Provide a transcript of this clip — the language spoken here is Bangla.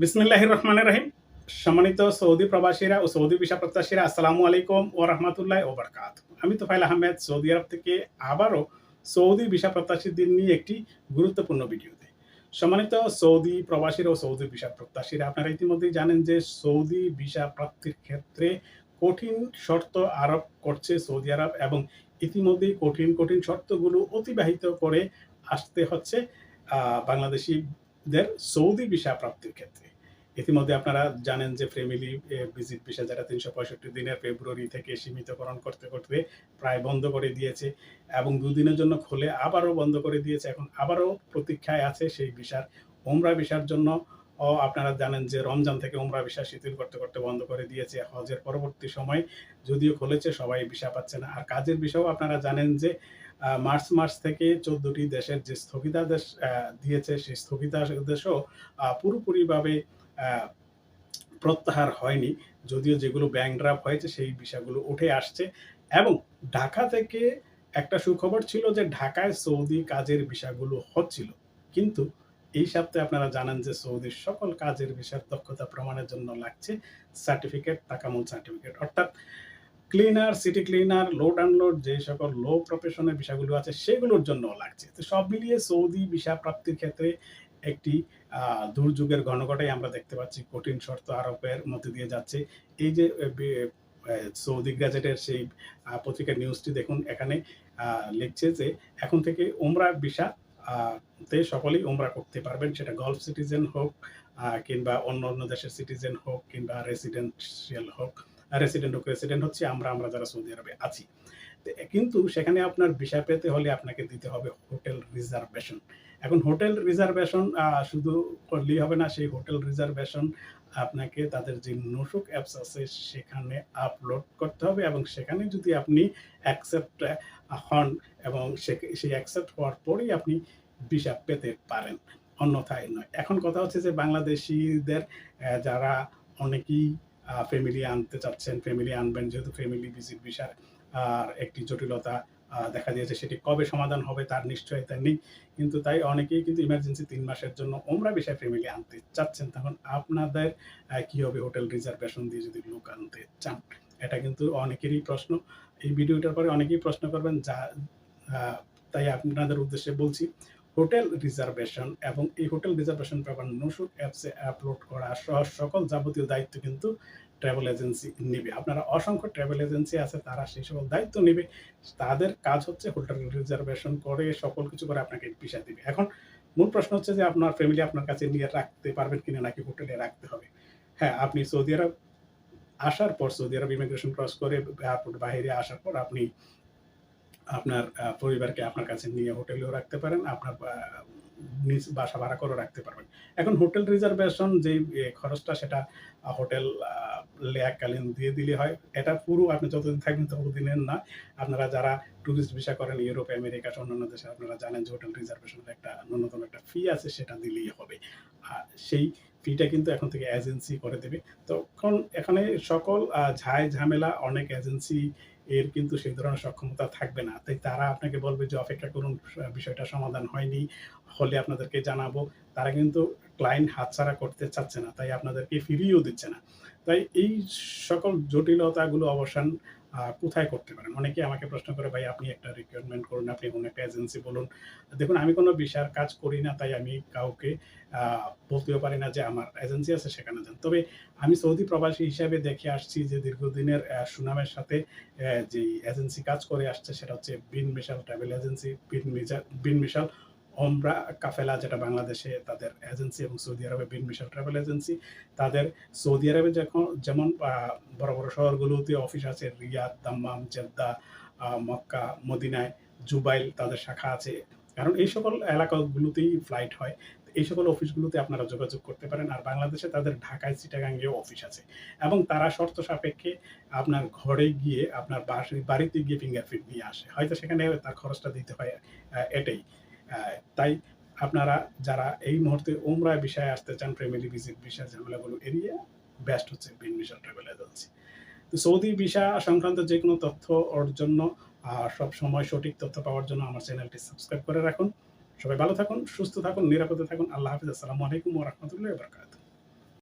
বিসমিল্লাহ রহমান রহিম। সম্মানিত সৌদি প্রবাসীরা ও সৌদি ভিসা প্রত্যাশীরা আসসালামু আলাইকুম ও রহমতুল্লাহ ও বরকাত আমি তোফাইল আহমেদ সৌদি আরব থেকে আবারও সৌদি ভিসা প্রত্যাশীদের নিয়ে একটি গুরুত্বপূর্ণ ভিডিওতে। সম্মানিত সৌদি প্রবাসীরা ও সৌদি ভিসা প্রত্যাশীরা আপনারা ইতিমধ্যেই জানেন যে সৌদি ভিসা প্রাপ্তির ক্ষেত্রে কঠিন শর্ত আরোপ করছে সৌদি আরব এবং ইতিমধ্যেই কঠিন কঠিন শর্তগুলো অতিবাহিত করে আসতে হচ্ছে আহ, বাংলাদেশিদের সৌদি ভিসা প্রাপ্তির ক্ষেত্রে। ইতিমধ্যে আপনারা জানেন যে ফ্যামিলি ভিজিট ভিসা যারা তিনশো পঁয়ষট্টি দিনের ফেব্রুয়ারি থেকে সীমিতকরণ করতে করতে প্রায় বন্ধ করে দিয়েছে এবং দুদিনের জন্য খুলে আবারও বন্ধ করে দিয়েছে। এখন আবারও প্রতীক্ষায় আছে সেই ভিসার ওমরা ভিসার জন্য। আপনারা জানেন যে রমজান থেকে ওমরা ভিসা শিথিল করতে করতে বন্ধ করে দিয়েছে হজের পরবর্তী সময়। যদিও খুলেছে, সবাই ভিসা পাচ্ছে না। আর কাজের বিষয়েও আপনারা জানেন যে মার্চ মাস থেকে চোদ্দটি দেশের যে স্থগিতাদেশ দিয়েছে, সেই স্থগিতাদেশও পুরোপুরিভাবে প্রত্যাহার হয়নি। যদিও যেগুলো ব্যাংক ড্রাফট হয়েছে, সেই বিষয়গুলো উঠে আসছে। এবং ঢাকা থেকে একটা সুখবর ছিল যে, ঢাকায় সৌদি কাজের বিষয়গুলো হচ্ছিল। কিন্তু এই সপ্তাহে আপনারা জানেন যে সৌদির সকল কাজের বিষয়ের দক্ষতা প্রমাণের জন্য লাগছে। সার্টিফিকেট তাকামুল সার্টিফিকেট অর্থাৎ cleaner city cleaner load unload যে সকল লো প্রফেশনের বিষয়গুলো আছে, সেগুলোর জন্য লাগছে। তো সব মিলিয়ে সৌদি ভিসা প্রাপ্তির ক্ষেত্রে একটি দুর্যোগের ঘনঘটাই আমরা দেখতে পাচ্ছি। কঠিন শর্ত আরোপের মধ্যে দিয়ে যাচ্ছে। এই যে সৌদি গ্যাজেটের সেই পত্রিকার নিউজটি দেখুন, এখানে লিখছে যে, এখন থেকে ওমরা ভিসা তে সকলেই ওমরা করতে পারবেন। সেটা গলফ সিটিজেন হোক কিংবা অন্য অন্য দেশের সিটিজেন হোক, কিংবা রেসিডেন্সিয়াল হোক। রেসিডেন্ট হোক রেসিডেন্ট হচ্ছে আমরা আমরা যারা সৌদি আরবে আছি। কিন্তু সেখানে আপনার ভিসা পেতে হলে আপনাকে দিতে হবে হোটেল রিজার্ভেশন এখন হোটেল রিজার্ভেশন শুধু করলেই হবে না, সেই হোটেল রিজার্ভেশন আপনাকে তাদের যে নোশুক অ্যাপস আছে, সেখানে আপলোড করতে হবে এবং সেখানে যদি আপনি অ্যাকসেপ্ট হন এবং সেই অ্যাকসেপ্ট হওয়ার পরেই আপনি ভিসা পেতে পারেন। অন্যথায় নয়। এখন কথা হচ্ছে যে বাংলাদেশিদের যারা অনেকেই ফ্যামিলি আনতে চাচ্ছেন ফ্যামিলি আনবেন, যেহেতু ফ্যামিলি ভিজিট ভিসার একটি জটিলতা দেখা দিয়েছে সেটি কবে সমাধান হবে তার নিশ্চয়তা নেই। কিন্তু তাই অনেকেই কিন্তু ইমার্জেন্সি তিন মাসের জন্য ওমরা বিষয় ফ্যামিলি আনতে চাচ্ছেন। তখন আপনাদের কি হবে হোটেল রিজার্ভেশন দিয়ে যদি লোক আনতে চান? এটা কিন্তু অনেকেরই প্রশ্ন। এই ভিডিওটার পরে অনেকেই প্রশ্ন করবেন, যা তাই আপনাদের উদ্দেশ্যে বলছি হোটেল রিজার্ভেশন এবং এই হোটেল রিজার্ভেশন ব্যাপার নসুক অ্যাপসে আপলোড করা সহ সকল যাবতীয় দায়িত্ব কিন্তু ট্রাভেল এজেন্সি নেবে। আপনারা অসংখ্য ট্রাভেল এজেন্সি আছে, তারা সেই সকল দায়িত্ব নেবে। তাদের কাজ হচ্ছে হোটেল রিজার্ভেশন করে সকল কিছু করে আপনাকে ভিসা দেবে। এখন মূল প্রশ্ন হচ্ছে যে আপনার ফ্যামিলি আপনার কাছে নিয়ে রাখতে পারবেন কিনা নাকি হোটেলে রাখতে হবে? হ্যাঁ আপনি সৌদি আরব আসার পর, সৌদি আরব ইমিগ্রেশন ক্রস করে এয়ারপোর্ট বাইরে আসার পর আপনি আপনার পরিবারকে আপনার কাছে নিয়ে হোটেলেও রাখতে পারেন, আপনার নিজ বাসা ভাড়া করে রাখতে পারবেন। এখন হোটেল রিজার্ভেশন যে খরচটা সেটা হোটেল লেয়াকালীন দিয়ে দিলে হয়। এটা পুরো আপনি যতদিন থাকবেন ততদিনের না। আপনারা যারা ট্যুরিস্ট ভিসা করেন, ইউরোপ, আমেরিকা, অন্যান্য দেশে, আপনারা জানেন যে হোটেল রিজার্ভেশনের একটা ন্যূনতম একটা ফি আছে, সেটা দিলেই হবে। আর সেই ফিটা কিন্তু এখন থেকে এজেন্সি করে দেবে। তখন এখানে সকল ঝাই ঝামেলা, অনেক এজেন্সি এর কিন্তু সেই ধরনের সক্ষমতা থাকবে না। তাই তারা আপনাকে বলবে যে, অপেক্ষা করুন, বিষয়টা সমাধান হয়নি। হলে আপনাদেরকে জানাব। তারা কিন্তু ক্লায়েন্ট হাতছাড়া করতে চাচ্ছে না, তাই আপনাদেরকে ফিরিয়েও দিচ্ছে না। তাই এই সকল জটিলতাগুলো অবসান কোথায় করতে পারেন? অনেকে আমাকে প্রশ্ন করে, ভাই, আপনি একটা রিকোয়ারমেন্ট করুন, আপনি কোনো একটা এজেন্সি বলুন। দেখুন, আমি কোনো বিষয়ের কাজ করি না, তাই আমি কাউকে বলতেও পারি না যে আমার এজেন্সি আছে, সেখানে যান। তবে আমি সৌদি প্রবাসী হিসাবে দেখে আসছি যে দীর্ঘদিনের সুনামের সাথে যে এজেন্সি কাজ করে আসছে, সেটা হচ্ছে বিন মিশাল ট্রাভেল এজেন্সি, বিন মিশাল বিন মিশাল ওমরা কাফেলা, যেটা বাংলাদেশে তাদের এজেন্সি এবং সৌদি আরবে বিন মিশাল ট্রাভেল এজেন্সি তাদের সৌদি আরবে যখন, যেমন বড় বড় শহরগুলোতে অফিস আছে, রিয়াদ, দাম্মাম, জেদ্দা মক্কা, মদিনায়, জুবাইল তাদের শাখা আছে। কারণ এই সকল এলাকাগুলোতেই ফ্লাইট হয়। এই সকল অফিসগুলোতে আপনারা যোগাযোগ করতে পারেন। আর বাংলাদেশে তাদের ঢাকায় চিটাগাঙ্গেও অফিস আছে। এবং তারা শর্ত সাপেক্ষে আপনার ঘরে গিয়ে, আপনার বাড়িতে গিয়ে ফিঙ্গারপ্রিন্ট নিয়ে আসে। হয়তো সেখানে তার খরচটা দিতে হয় এটাই। তাই আপনারা যারা এই মুহূর্তে ওমরা বিষয়ে আসতে চান ফ্যামিলি ভিজিট বিষয়, ঝামেলাগুলো এড়িয়ে বেস্ট হচ্ছে বিন মিশন ট্রাভেল এজেন্সি তো সৌদি ভিসা সংক্রান্ত যে কোনো তথ্য ওর জন্য সব সময় সঠিক তথ্য পাওয়ার জন্য আমার চ্যানেলটি সাবস্ক্রাইব করে রাখুন। সবাই ভালো থাকুন, সুস্থ থাকুন, নিরাপদে থাকুন। আল্লাহ হাফিজ। আসসালামু আলাইকুম ওয়া রাহমাতুল্লাহি ওয়া